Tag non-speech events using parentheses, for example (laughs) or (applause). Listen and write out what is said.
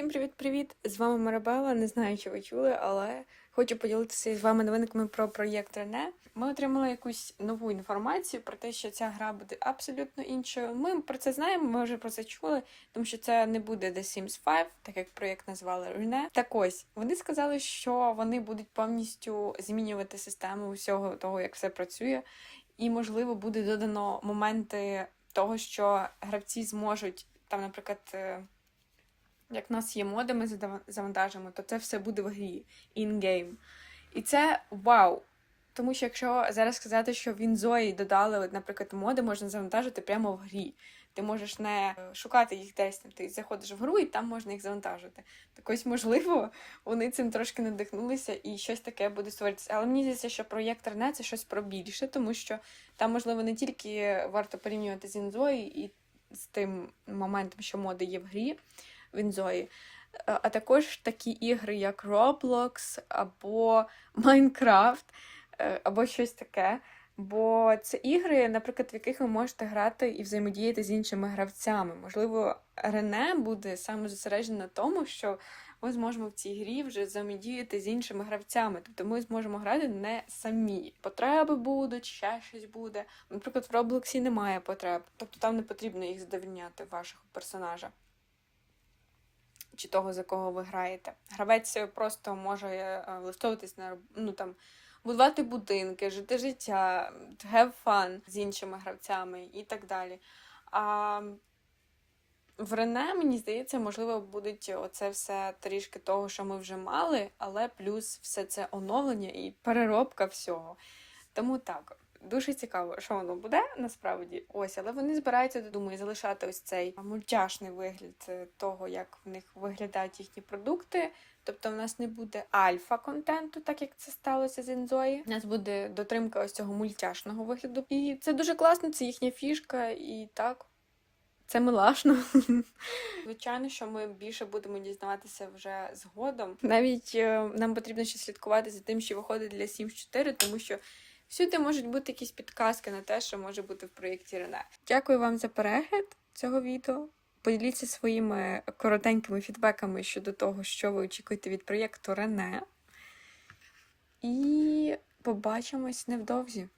Всім привіт-привіт! З вами Марабела. Не знаю, чи ви чули, але хочу поділитися з вами новинками про проєкт Рене. Ми отримали якусь нову інформацію про те, що ця гра буде абсолютно іншою. Ми про це знаємо, ми вже про це чули, тому що це не буде The Sims 5, так як проєкт назвали Рене. Так ось вони сказали, що вони будуть повністю змінювати систему усього того, як все працює, і можливо буде додано моменти того, що гравці зможуть там, наприклад. Як в нас є моди, ми завантажимо, то це все буде в грі in-game. І це вау! Тому що якщо зараз сказати, що в Інзої додали, наприклад, моди можна завантажити прямо в грі. Ти можеш не шукати їх десь. Ти заходиш в гру і там можна їх завантажити. Так ось, можливо, вони цим трошки надихнулися і щось таке буде створитися. Але мені здається, що проєкт Рене це щось про більше, тому що там, можливо, не тільки варто порівнювати з Інзої і з тим моментом, що моди є в грі в Інзої, е, а також такі ігри, як Roblox або Minecraft, е, або щось таке. Бо це ігри, наприклад, в яких ви можете грати і взаємодіяти з іншими гравцями. Можливо, Рене буде саме зосереджено на тому, що ми зможемо в цій грі вже взаємодіяти з іншими гравцями. Тобто ми зможемо грати не самі. Потреби будуть, ще щось буде. Наприклад, в Роблоксі немає потреб, тобто там не потрібно їх задовільняти вашого персонажа чи того, за кого ви граєте. Гравець просто може е, влаштовуватись на ну там. Будувати будинки, жити життя, have fun з іншими гравцями і так далі. А в Рене, мені здається, можливо, будуть оце все трішки того, що ми вже мали, але плюс все це оновлення і переробка всього. Тому так, дуже цікаво, що воно буде насправді. Ось, але вони збираються, думаю, залишати ось цей мультяшний вигляд е, того, як в них виглядають їхні продукти. Тобто в нас не буде альфа-контенту, так як це сталося з Інзої. У нас буде дотримка ось цього мультяшного вигляду. І це дуже класно, це їхня фішка, і так. Це милашно. (laughs) Звичайно, що ми більше будемо дізнаватися вже згодом. Навіть е, нам потрібно ще слідкувати за тим, що виходить для Sims 4, тому що всюди можуть бути якісь підказки на те, що може бути в проєкті Рене. Дякую вам за перегляд цього відео. Поділіться своїми коротенькими фідбеками щодо того, що ви очікуєте від проєкту Рене. І побачимось невдовзі.